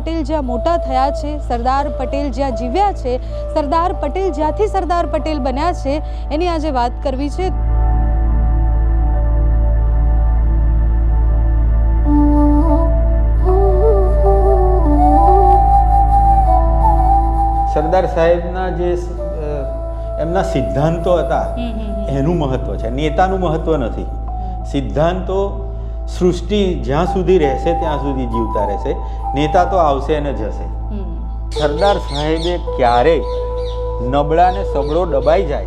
પટેલ જ્યાં મોટા થયા છે સરદાર પટેલ જ્યાં જીવ્યા છે સરદાર પટેલ જ્યાંથી સરદાર પટેલ બન્યા છે એની આજે વાત કરવી છે. સરદાર સાહેબના જે એમના સિદ્ધાંતો હતા એનું મહત્વ છે. નેતાનું મહત્વ નથી. સિદ્ધાંતો સૃષ્ટિ જ્યાં સુધી રહેશે ત્યાં સુધી જીવતા રહેશે. નેતા તો આવશે અને જશે. સરદાર સાહેબે ક્યારેય નબળાને સબળો દબાઈ જાય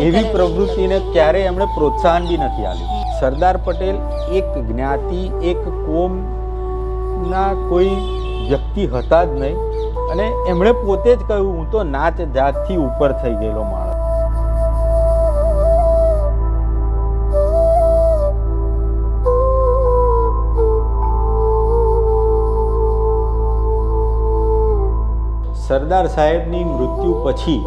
એવી. પ્રવૃત્તિને ક્યારેય એમણે પ્રોત્સાહન બી નથી આપ્યું. સરદાર પટેલ એક જ્ઞાતિ એક કોમના કોઈ વ્યક્તિ હતા જ નહીં. અને એમણે પોતે જ કહ્યું હું તો નાચ જાતથી ઉપર થઈ ગયેલો માણસ સરદાર સાહેબની મૃત્યુ પછી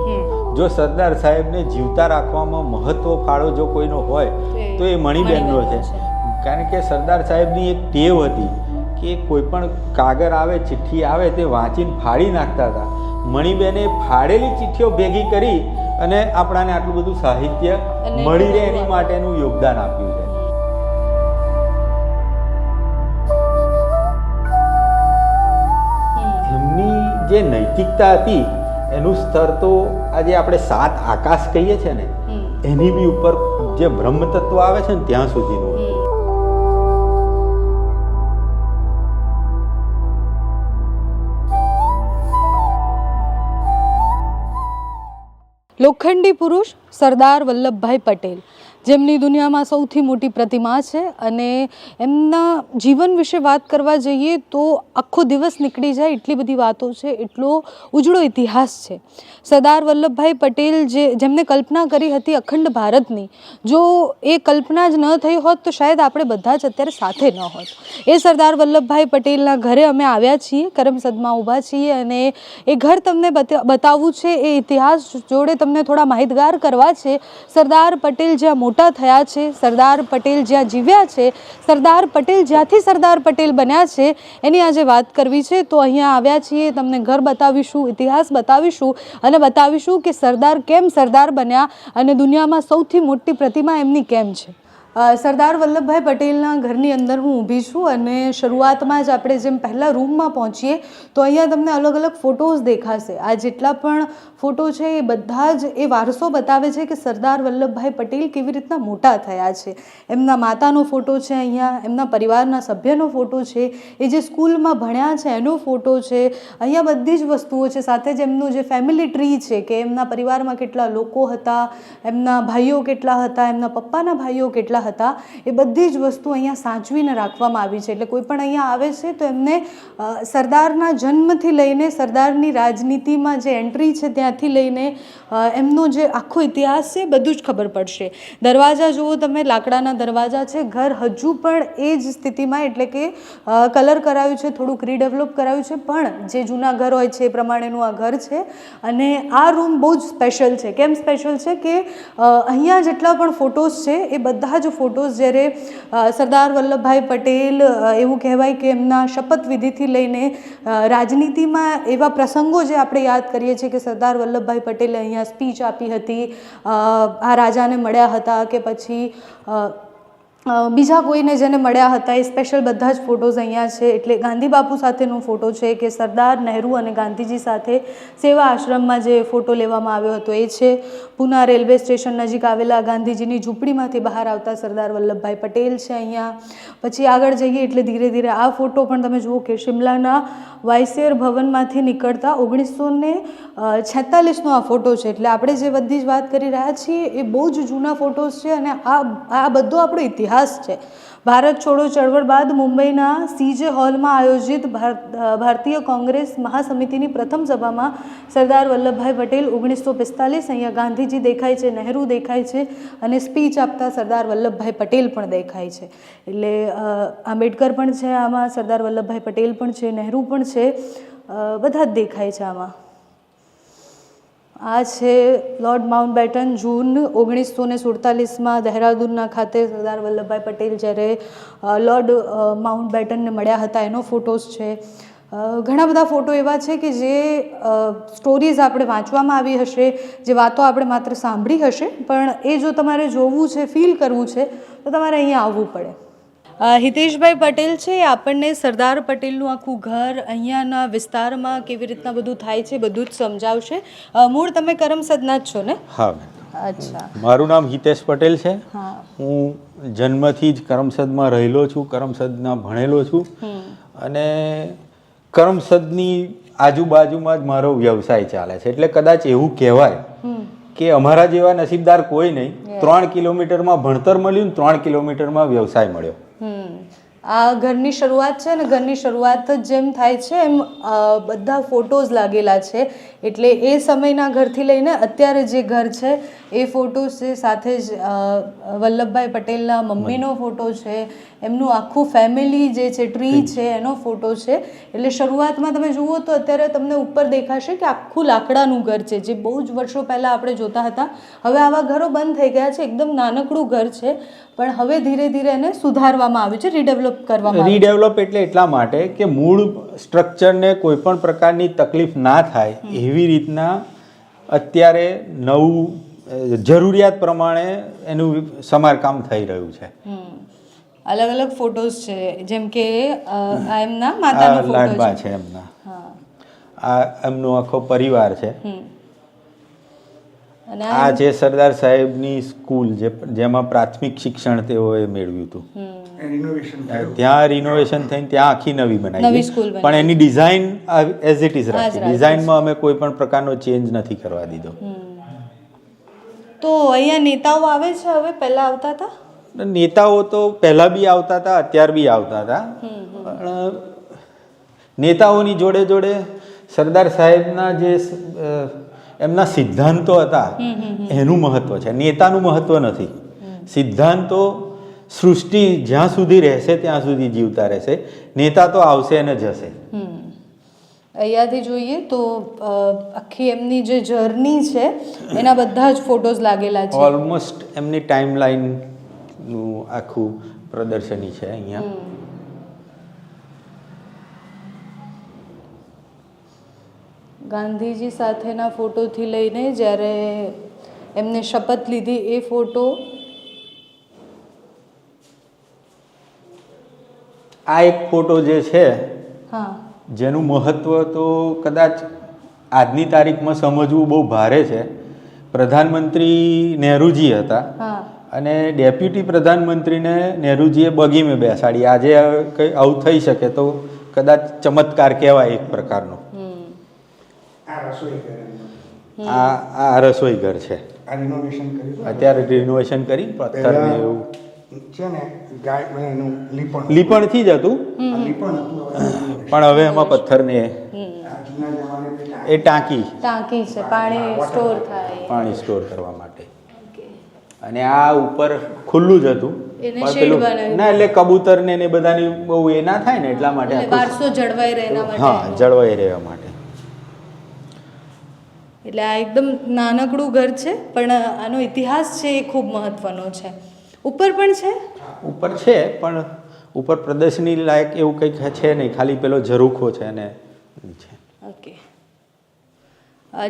જો સરદાર સાહેબને જીવતા રાખવામાં મહત્વ ફાળો જો કોઈનો હોય તો એ મણિબેનનો છે. કારણ કે સરદાર સાહેબની એક ટેવ હતી કે કોઈ પણ કાગળ આવે ચિઠ્ઠી આવે તે વાંચીને ફાડી નાખતા હતા. મણિબેને ફાડેલી ચિઠ્ઠીઓ ભેગી કરી અને આપણાને આટલું બધું સાહિત્ય મળી રહે એની માટેનું યોગદાન આપ્યું. જે નૈતિકતા હતી એનું સ્તર તો આજે આપણે સાત આકાશ કહીએ છીએ ને એની બી ઉપર જે બ્રહ્મ તત્વ આવે છે ને ત્યાં સુધીનું. હતું. લોખંડી પુરુષ સરદાર વલ્લભભાઈ પટેલ. જેમની દુનિયામાં સૌથી મોટી પ્રતિમા છે અને એમના જીવન વિશે વાત કરવા જઈએ તો આખો દિવસ નીકળી જાય એટલી બધી વાતો છે, એટલો ઉજળો ઇતિહાસ છે. સરદાર વલ્લભભાઈ પટેલ જે, જેમને કલ્પના કરી હતી અખંડ ભારતની, જો એ કલ્પના જ ન થઈ હોત તો શાયદ આપણે બધા જ અત્યારે સાથે ન હોત. એ સરદાર વલ્લભભાઈ પટેલના ઘરે અમે આવ્યા છીએ કરમસદમાં ઊભા છીએ અને એ ઘર તમને બતા- બતાવવું છે, એ ઇતિહાસ જોડે તમને થોડા માહિતગાર કરવા છે. સરદાર પટેલ જ્યાં મોટા થયા છે. સરદાર પટેલ જ્યાં જીવ્યા છે, સરદાર પટેલ જ્યાંથી સરદાર પટેલ બન્યા છે, એની આજે વાત કરવી છે. તો અહીંયા આવ્યા છીએ, તમને ઘર બતાવીશું, ઇતિહાસ બતાવીશું અને બતાવીશું કે સરદાર કેમ સરદાર બન્યા અને દુનિયામાં સૌથી મોટી પ્રતિમા એમની કેમ છે. સરદાર વલ્લભભાઈ પટેલના ઘરની અંદર હું ઊભી છું અને શરૂઆતમાં જ આપણે જેમ પહેલાં રૂમમાં પહોંચીએ, તો અહીંયા તમને અલગ અલગ ફોટોઝ દેખાશે. આ જેટલા પણ ફોટો છે એ બધા જ એ વારસો બતાવે છે કે સરદાર વલ્લભભાઈ પટેલ કેવી રીતના મોટા થયા છે. એમના માતાનો ફોટો છે અહીંયા, એમના પરિવારના સભ્યનો ફોટો છે, એ જે સ્કૂલમાં ભણ્યા છે એનો ફોટો છે. અહીંયા બધી જ વસ્તુઓ છે, સાથે જ એમનું જે ફેમિલી ટ્રી છે કે એમના પરિવારમાં કેટલા લોકો હતા, એમના ભાઈઓ કેટલા હતા, એમના પપ્પાના ભાઈઓ કેટલા હતા. એ બધી જ વસ્તુ અહીંયા સાચવીને રાખવામાં આવી છે. એટલે કોઈ પણ અહીંયા આવે છે તો એમને સરદારના જન્મથી લઈને સરદારની રાજનીતિમાં જે એન્ટ્રી છે ત્યાંથી લઈને એમનો જે આખો ઇતિહાસ છે બધું જ ખબર પડશે. દરવાજા જુઓ તમે, લાકડાના દરવાજા છે. ઘર હજુ પણ એ જ સ્થિતિમાં એટલે કે કલર કરાવ્યું છે, થોડુંક રીડેવલપ કરાવ્યું છે, પણ જે જૂના ઘર હોય છે એ પ્રમાણેનું આ ઘર છે. અને આ રૂમ બહુ જ સ્પેશિયલ છે. કેમ સ્પેશિયલ છે કે અહીંયા જેટલા પણ ફોટોઝ છે એ બધા જ ફોટોઝ જ્યારે સરદાર વલ્લભભાઈ પટેલ એવું કહેવાય કે એમના શપથવિધિથી લઈને રાજનીતિમાં એવા પ્રસંગો જે આપણે યાદ કરીએ છીએ કે સરદાર વલ્લભભાઈ પટેલે અહીંયા સ્પીચ આપી હતી આ રાજાને મળ્યા હતા કે પછી બીજા કોઈને જેને મળ્યા હતા એ સ્પેશિયલ બધા જ ફોટોઝ અહીંયા છે. એટલે ગાંધી બાપુ સાથેનો ફોટો છે કે સરદાર નહેરુ અને ગાંધીજી સાથે સેવા આશ્રમમાં જે ફોટો લેવામાં આવ્યો હતો એ છે. પુના રેલવે સ્ટેશન નજીક આવેલા ગાંધીજીની ઝૂંપડીમાંથી બહાર આવતા સરદાર વલ્લભભાઈ પટેલ છે અહીંયા. પછી આગળ જઈએ એટલે ધીરે ધીરે આ ફોટો પણ તમે જુઓ કે શિમલાના વાયસેર ભવનમાંથી નીકળતા ઓગણીસો ને છેતાલીસનો આ ફોટો છે. એટલે આપણે જે બધી જ વાત કરી રહ્યા છીએ એ બહુ જ જૂના ફોટોઝ છે અને આ આ બધો આપણો ઇતિહાસ છે. ભારત છોડો ચળવળ બાદ મુંબઈના સીજે હોલમાં આયોજિત ભારતીય કોંગ્રેસ મહાસમિતિની પ્રથમ સભામાં સરદાર વલ્લભભાઈ પટેલ ઓગણીસો પિસ્તાલીસ અહીંયા ગાંધીજી દેખાય છે, નહેરુ દેખાય છે અને સ્પીચ આપતા સરદાર વલ્લભભાઈ પટેલ પણ દેખાય છે. એટલે આંબેડકર પણ છે આમાં, સરદાર વલ્લભભાઈ પટેલ પણ છે, નહેરુ પણ છે બધા જ દેખાય છે આમાં. આ છે લોર્ડ માઉન્ટ બેટન જૂન ઓગણીસો ને સુડતાલીસમાં દહેરાદૂનના ખાતે સરદાર વલ્લભભાઈ પટેલ જ્યારે લોર્ડ માઉન્ટબેટનને માઉન્ટ બેટનને મળ્યા હતા, એનો ફોટોસ છે. ઘણા બધા ફોટો એવા છે કે જે સ્ટોરીઝ આપણે વાંચવામાં આવી હશે, જે વાતો આપણે માત્ર સાંભળી હશે, પણ એ જો તમારે જોવું છે ફીલ કરવું છે, તો તમારે અહીંયા આવવું પડે. હિતેશભાઈ પટેલ છે આપણને સરદાર પટેલનું આખું ઘર અહીંયાના વિસ્તારમાં કેવી રીતના બધું થાય છે બધું જ સમજાવશે. મૂળ તમે કરમસદના જ છો ને? હા અચ્છા. મારું નામ હિતેશ પટેલ છે. હું. જન્મથી જ કરમસદમાં રહેલો છું કરમસદના ભણેલો છું. અને કરમસદની આજુબાજુમાં જ મારો વ્યવસાય ચાલે છે. એટલે કદાચ એવું કહેવાય કે અમારા જેવા નસીબદાર કોઈ નહીં. ત્રણ કિલોમીટરમાં ભણતર મળ્યું ને ત્રણ કિલોમીટરમાં વ્યવસાય મળ્યો. આ ઘરની શરૂઆત છે ને ઘરની શરૂઆત જેમ થાય છે એમ બધા ફોટોઝ લાગેલા છે. એટલે એ સમયના ઘરથી લઈને અત્યારે જે ઘર છે એ ફોટોઝ છે સાથે જ વલ્લભભાઈ પટેલના મમ્મીનો ફોટો છે એમનું આખું ફેમિલી જે છે ટ્રી છે એનો ફોટો છે. એટલે શરૂઆતમાં તમે જુઓ તો અત્યારે તમને ઉપર દેખાશે કે આખું લાકડાનું ઘર છે જે બહુ જ વર્ષો પહેલાં આપણે જોતા હતા. હવે આવા ઘરો બંધ થઈ ગયા છે એકદમ નાનકડું ઘર છે. પણ હવે ધીરે ધીરે એને સુધારવામાં આવ્યું છે રીડેવલપ કરવામાં રીડેવલપ એટલે એટલા માટે કે મૂળ સ્ટ્રક્ચરને કોઈ પણ પ્રકારની તકલીફ ના થાય એવી રીતના અત્યારે નવું જરૂરિયાત પ્રમાણે એનું સમારકામ થઈ રહ્યું છે. અલગ અલગ ફોટોઝ છે. જેમ કે આ એમના માતાનો ફોટો લાડબા છે. એમના. આ એમનો આખો પરિવાર છે. આ જે સરદાર સરદાર સાહેબની સ્કૂલ જે જેમાં પ્રાથમિક શિક્ષણ તેઓએ મેળવ્યું હતું. ત્યાં રિનોવેશન થઈને ત્યાં આખી નવી નવી બનાવી. સ્કૂલ પણ એની ડિઝાઇન એઝ ઇટ ઇઝ રાખી. ડિઝાઇનમાં અમે કોઈ પણ પ્રકારનો ચેન્જ નથી કરવા દીધો. તો અહીંયા નેતાઓ આવે છે હવે? પહેલા આવતા હતા? નેતાઓ તો પહેલા બી આવતા હતા અત્યાર બી આવતા હતા. પણ નેતાઓની જોડે જોડે સરદાર સાહેબના જે એમના સિદ્ધાંતો હતા એનું મહત્વ છે. નેતાનું મહત્વ નથી. સિદ્ધાંતો સૃષ્ટિ જ્યાં સુધી રહેશે ત્યાં સુધી જીવતા રહેશે. નેતા તો આવશે અને જશે. અહીંયાથી જોઈએ તો આખી એમની જે જર્ની છે એના બધા જ ફોટોઝ લાગેલા છે. ઓલમોસ્ટ એમની ટાઈમ નું આખું પ્રદર્શની છે અહીંયા. ગાંધીજી સાથેના ફોટોથી લઈને જ્યારે એમને શપથ લીધી એ ફોટો આ એક ફોટો જે છે હા. જેનું મહત્વ તો કદાચ આજની તારીખમાં સમજવું બહુ ભારે છે. પ્રધાનમંત્રી નહેરુજી હતા. અને ડેપ્યુટી પ્રધાનમંત્રીને નહેરુજીએ બગીમાં બેસાડી. આજે કંઈ આવું થઈ શકે તો કદાચ ચમત્કાર કહેવાય એક પ્રકારનો. આ રસોઈ ઘર એમનું. આ આ રસોઈ ઘર છે. આ રિનોવેશન કર્યું અત્યારે રિનોવેશન કરી પથ્થર ને એવું. છે ને લીપણ. લીપણથી જ હતું. પણ હવે એમાં પથ્થરને આ જૂના જમાને પેલા એ ટાંકી. ટાંકી છે પાણી સ્ટોર થાય. પાણી સ્ટોર કરવા માટે. અને આ ઉપર ખુલ્લું જ હતું. ના એટલે કબૂતર ને એ બધાની બહુ એ ના થાય ને એટલા માટે વારસો જળવાઈ રહે હા જળવાઈ રહેવા માટે. એટલે આ એકદમ નાનકડું ઘર છે પણ આનો ઇતિહાસ છે એ ખૂબ મહત્વનો છે. ઉપર પણ છે? ઉપર છે પણ ઉપર પ્રદર્શની લાયક એવું કંઈક છે નહીં. ખાલી પેલો ઝરૂખો છે ને છે. ઓકે.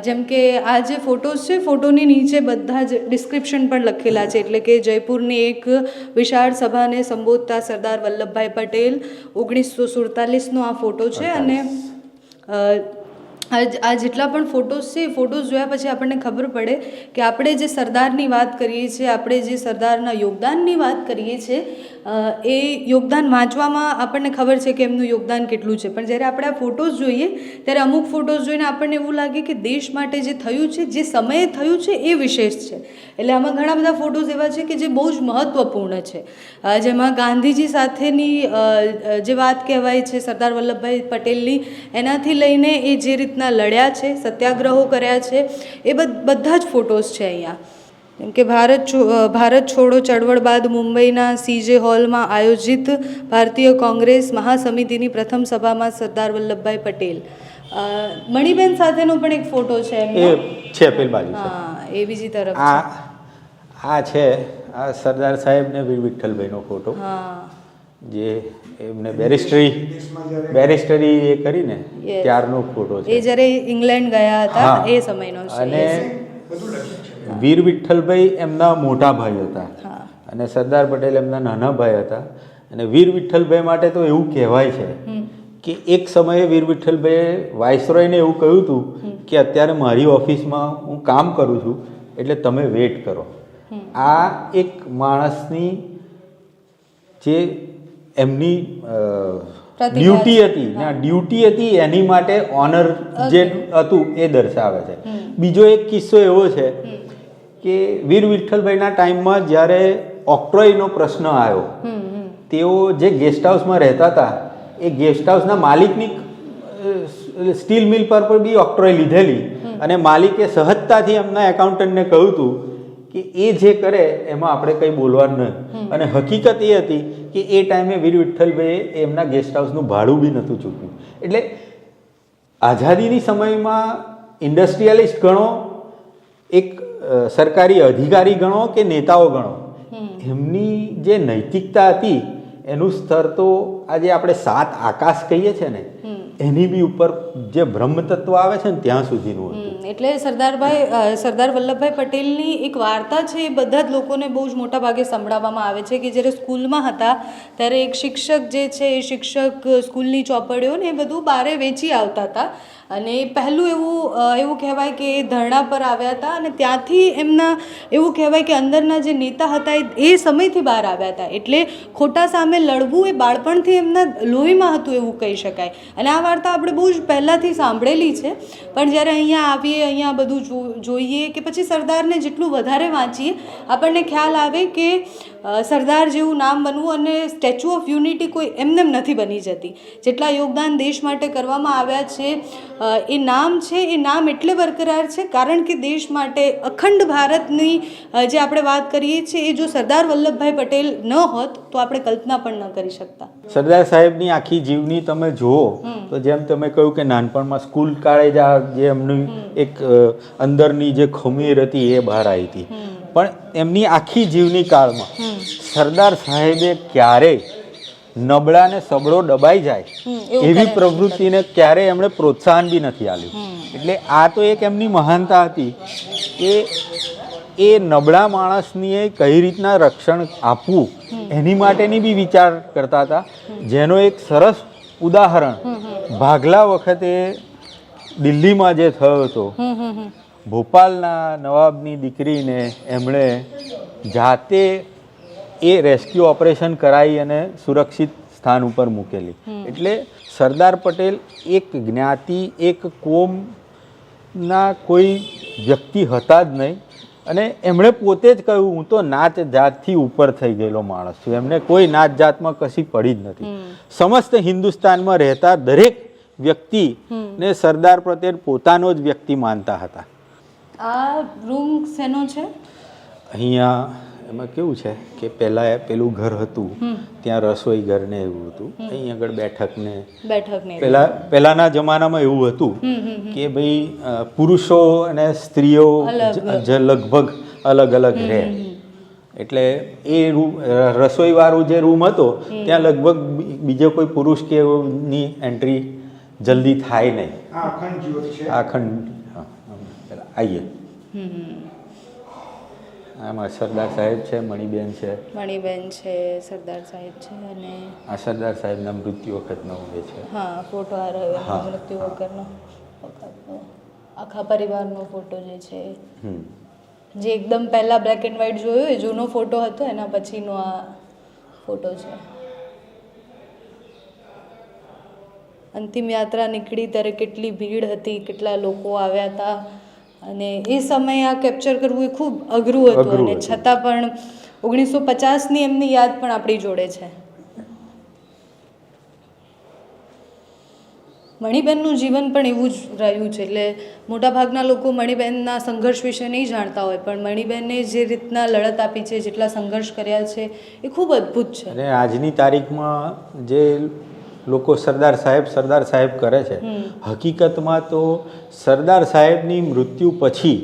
જેમ કે આ જે ફોટોઝ છે, ફોટોની નીચે બધા જ ડિસ્ક્રિપ્શન પણ લખેલા છે. એટલે કે જયપુરની એક વિશાળ સભાને સંબોધતા સરદાર વલ્લભભાઈ પટેલ ઓગણીસો સુડતાલીસનો આ ફોટો છે અને આ જેટલા પણ ફોટોઝ છે, એ ફોટોઝ જોયા પછી આપણને ખબર પડે કે આપણે જે સરદારની વાત કરીએ છીએ, આપણે જે સરદારના યોગદાનની વાત કરીએ છીએ એ યોગદાન વાંચવામાં આપણને ખબર છે કે એમનું યોગદાન કેટલું છે. પણ જ્યારે આપણે આ ફોટોઝ જોઈએ, ત્યારે અમુક ફોટોઝ જોઈને આપણને એવું લાગે કે દેશ માટે જે થયું છે, જે સમયે થયું છે, એ વિશેષ છે. એટલે આમાં ઘણા બધા ફોટોઝ એવા છે કે જે બહુ જ મહત્ત્વપૂર્ણ છે. જેમાં ગાંધીજી સાથેની જે વાત કહેવાય છે સરદાર વલ્લભભાઈ પટેલની, એનાથી લઈને એ જે રીતના લડ્યા છે સત્યાગ્રહો કર્યા છે એ બધ- જ ફોટોઝ છે અહીંયા. જેમ કે ભારત ભારત છોડો ચળવળ બાદ મુંબઈના સીજે હોલમાં આયોજિત ભારતીય કોંગ્રેસ મહાસમિતિની પ્રથમ સભામાં સરદાર વલ્લભભાઈ પટેલ. મણિબેન સાથેનો પણ એક ફોટો છે એ છે પેલી બાજુ હા એ બીજી તરફ આ છે. આ સરદાર સાહેબ ને વીર વિઠ્ઠલભાઈનો ફોટો. હા. જે એમને બેરિસ્ટરી બેરિસ્ટરી એ કરીને. ત્યારનો ફોટો એ છે જ્યારે ઇંગ્લેન્ડ ગયા હતા એ સમયનો છે. અને વીર વિઠ્ઠલભાઈ એમના મોટા ભાઈ હતા. અને સરદાર પટેલ એમના નાના ભાઈ હતા. અને વીર વિઠ્ઠલભાઈ માટે તો એવું કહેવાય છે કે એક સમયે વીર વિઠ્ઠલભાઈએ વાઇસરોયને એવું કહ્યું હતું કે અત્યારે મારી ઓફિસમાં હું કામ કરું છું એટલે તમે વેઇટ કરો. આ એક માણસની જે એમની ડ્યુટી હતી. ના ડ્યુટી હતી એની માટે ઓનર જે હતું એ દર્શાવે છે. બીજો એક કિસ્સો એવો છે કે વીર વિઠ્ઠલભાઈના ટાઈમમાં જ્યારે ઓક્ટ્રોયનો પ્રશ્ન આવ્યો તેઓ જે ગેસ્ટ હાઉસમાં રહેતા હતા એ ગેસ્ટ હાઉસના માલિકની સ્ટીલ મિલ પર પણ બી ઓક્ટ્રોય લીધેલી. અને માલિકે સહજતાથી એમના એકાઉન્ટન્ટને કહ્યું હતું કે એ જે કરે એમાં આપણે કંઈ બોલવાનું નહીં અને હકીકત એ હતી કે એ ટાઈમે વીર વિઠ્ઠલભાઈએ એમના ગેસ્ટ હાઉસનું ભાડું બી નહોતું ચૂક્યું એટલે આઝાદીની સમયમાં ઇન્ડસ્ટ્રીયલિસ્ટ ગણો એક સરકારી અધિકારી ગણો કે નેતાઓ ગણો એમની જે નૈતિકતા હતી એનું સ્તર તો આજે આપણે સાત આકાશ કહીએ છીએ ને એની બી ઉપર જે બ્રહ્મ તત્વ આવે છે ને ત્યાં સુધીનું એટલે સરદારભાઈ સરદાર વલ્લભભાઈ પટેલની એક વાર્તા છે એ બધા જ લોકોને બહુ જ મોટા ભાગે સંભળાવવામાં આવે છે કે જ્યારે સ્કૂલમાં હતા, ત્યારે એક શિક્ષક જે છે એ શિક્ષક સ્કૂલની ચોપડીઓને એ બધું બારે વેચી આવતા હતા. અને પહેલું એવું એવું કહેવાય કે એ ધરણા પર આવ્યા હતા અને ત્યાંથી એમના, એવું કહેવાય કે અંદરના જે નેતા હતા એ સમયથી બહાર આવ્યા હતા. એટલે ખોટા સામે લડવું એ બાળપણથી એમના લોહીમાં હતું એવું કહી શકાય. અને આ વાર્તા આપણે બહુ જ પહેલાંથી સાંભળેલી છે. પણ જ્યારે અહીંયા આવીએ, અહીંયા બધું જોઈએ કે પછી સરદારને જેટલું વધારે વાંચીએ, આપણને ખ્યાલ આવે કે સરદાર જેવું નામ બનવું અને સ્ટેચ્યુ ઓફ યુનિટી કોઈ એમનેમ નથી બની જતી. જેટલા યોગદાન દેશ માટે કરવામાં આવ્યા છે એ નામ છે એ નામ એટલે બરકરાર છે કારણ કે દેશ માટે અખંડ ભારતની જે આપણે વાત કરીએ છીએ એ જો સરદાર વલ્લભભાઈ પટેલ ન હોત તો આપણે કલ્પના પણ ન કરી શકતા. સરદાર સાહેબની આખી જીવની તમે જુઓ તો જેમ તમે કહ્યું કે નાનપણમાં સ્કૂલ કાળે જ આ જે એમની એક અંદરની જે ખમીર હતી એ બહાર આવી હતી. પણ એમની આખી જીવની કાળમાં સરદાર સાહેબે ક્યારેય નબળાને સબળો દબાઈ જાય એવી પ્રવૃત્તિને ક્યારેય એમણે પ્રોત્સાહન બી નથી આપ્યું. એટલે આ તો એક એમની મહાનતા હતી કે એ નબળા માણસની કઈ રીતના રક્ષણ આપવું એની માટેની બી વિચાર કરતા હતા. જેનો એક સરસ ઉદાહરણ ભાગલા વખતે દિલ્હીમાં જે થયો હતો ભોપાલના નવાબની દીકરીને એમણે જાતે એ રેસ્ક્યુ ઓપરેશન કરાવી અને સુરક્ષિત સ્થાન ઉપર મૂકેલી. એટલે સરદાર પટેલ એક જ્ઞાતિ એક કોમના કોઈ વ્યક્તિ હતા જ નહીં. અને એમણે પોતે જ કહ્યું હું તો નાત જાતથી ઉપર થઈ ગયેલો માણસ છું. એમને કોઈ નાત જાતમાં કશી પડી જ નથી. સમસ્ત હિન્દુસ્તાનમાં રહેતા દરેક વ્યક્તિ ને સરદાર પટેલ પોતાનો જ વ્યક્તિ માનતા હતા. આ રૂમ શેનો છે? અહીંયા એમાં કેવું છે કે પહેલાં પેલું ઘર હતું ત્યાં રસોઈ ઘર ને એવું હતું. અહીં આગળ બેઠક ને બેઠકની પહેલા પહેલાના જમાનામાં એવું હતું કે ભાઈ પુરુષો અને સ્ત્રીઓ. જ- લગભગ અલગ અલગ રહે. એટલે એ રૂમ રસોઈવાળું જે રૂમ હતો ત્યાં લગભગ બીજો કોઈ પુરુષ કે ની એન્ટ્રી જલ્દી થાય નહીં. આ અખંડ જ્યોત છે આ ખંડ હા, પેલા આવીએ આમાં સરદાર સાહેબ છે મણિબેન છે. મણિબેન છે સરદાર સાહેબ છે અને આ સરદાર સાહેબના મૃત્યુ વખતનો ઉભે છે. હા ફોટો આ રહ્યો હા. મૃત્યુ વગરનો વખતનો. આખા પરિવારનો ફોટો જે છે. હમ. જે એકદમ પહેલા બ્લેક એન્ડ વ્હાઇટ જોયો એ જૂનો ફોટો હતો એના પછીનો આ ફોટો છે. અંતિમ યાત્રા નીકળી ત્યારે કેટલી ભીડ હતી કેટલા લોકો આવ્યા હતા. અને એ સમયે આ કેપ્ચર કરવું એ ખૂબ અઘરું હતું અને છતાં પણ ઓગણીસો પચાસની એમની યાદ પણ આપણી જોડે છે. મણિબેનનું જીવન પણ એવું જ રહ્યું છે. એટલે મોટાભાગના લોકો મણિબેનના સંઘર્ષ વિશે નહીં જાણતા હોય પણ મણિબેને જે રીતના લડત આપી છે જેટલા સંઘર્ષ કર્યા છે એ ખૂબ અદ્ભુત છે. અને આજની તારીખમાં જે લોકો સરદાર સાહેબ સરદાર સાહેબ કરે છે. હકીકતમાં તો સરદાર સાહેબની મૃત્યુ પછી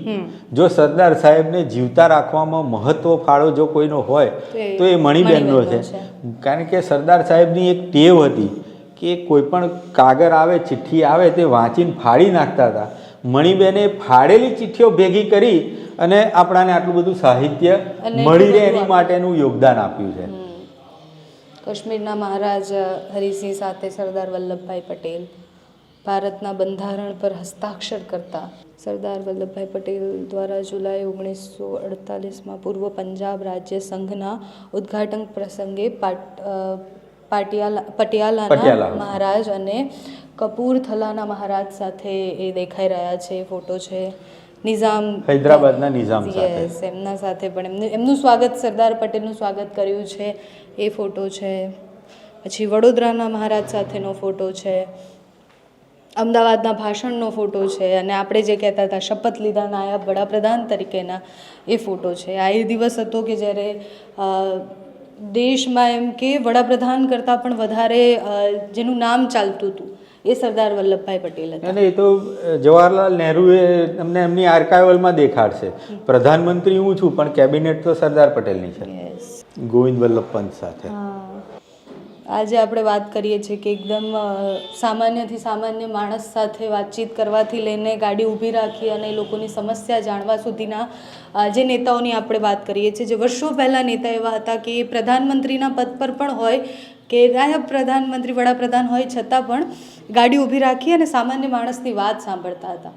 જો સરદાર સાહેબને જીવતા રાખવામાં મહત્વ ફાળો જો કોઈનો હોય તો એ મણિબેનનો છે. કારણ કે સરદાર સાહેબની એક ટેવ હતી કે કોઈ પણ કાગળ આવે ચિઠ્ઠી આવે તે વાંચીને ફાડી નાખતા હતા. મણિબેને ફાડેલી ચિઠ્ઠીઓ ભેગી કરી અને આપણાને આટલું બધું સાહિત્ય મળી રહે એની માટેનું યોગદાન આપ્યું છે. કાશ્મીરના મહારાજ હરિસિંહ સાથે સરદાર વલ્લભભાઈ પટેલ ભારતના બંધારણ પર હસ્તાક્ષર કરતા સરદાર વલ્લભભાઈ પટેલ દ્વારા જુલાઈ ઓગણીસો અડતાલીસમાં પૂર્વ પંજાબ રાજ્ય સંઘના ઉદ્ઘાટન પ્રસંગે પાટ પાટિયાલા પટિયાલાના મહારાજ અને કપૂરથલાના મહારાજ સાથે એ દેખાઈ રહ્યા છે ફોટો છે. નિઝામ હૈદરાબાદના નિઝામ યસ એમના સાથે પણ એમનું એમનું સ્વાગત સરદાર પટેલનું સ્વાગત કર્યું છે. એ ફોટો છે. પછી વડોદરાના મહારાજ સાથેનો ફોટો છે. અમદાવાદના ભાષણનો ફોટો છે અને આપણે જે કહેતા હતા શપથ લીધા નાયબ વડાપ્રધાન તરીકેના એ ફોટો છે. આ એ દિવસ હતો કે જ્યારે દેશમાં એમ કે વડાપ્રધાન કરતાં પણ વધારે જેનું નામ ચાલતું હતું એ સરદાર વલ્લભભાઈ પટેલ હતા. અને એ તો જવાહરલાલ નહેરુએ અમને એમની આર્કાઇવલમાં દેખાડશે. પ્રધાનમંત્રી હું છું પણ કેબિનેટ તો સરદાર પટેલની છે. ગોવિંદ વલ્લભ પંત સાથે આજે આપણે વાત કરીએ છીએ કે એકદમ સામાન્યથી સામાન્ય માણસ સાથે વાતચીત કરવાથી લઈને ગાડી ઊભી રાખી અને લોકોની સમસ્યા જાણવા સુધીના જે નેતાઓની આપણે વાત કરીએ છીએ, જે વર્ષો પહેલાં નેતા એવા હતા કે પ્રધાનમંત્રીના પદ પર પણ હોય, કે નાયબ પ્રધાનમંત્રી, વડાપ્રધાન હોય છતાં પણ ગાડી ઊભી રાખી અને સામાન્ય માણસની વાત સાંભળતા હતા.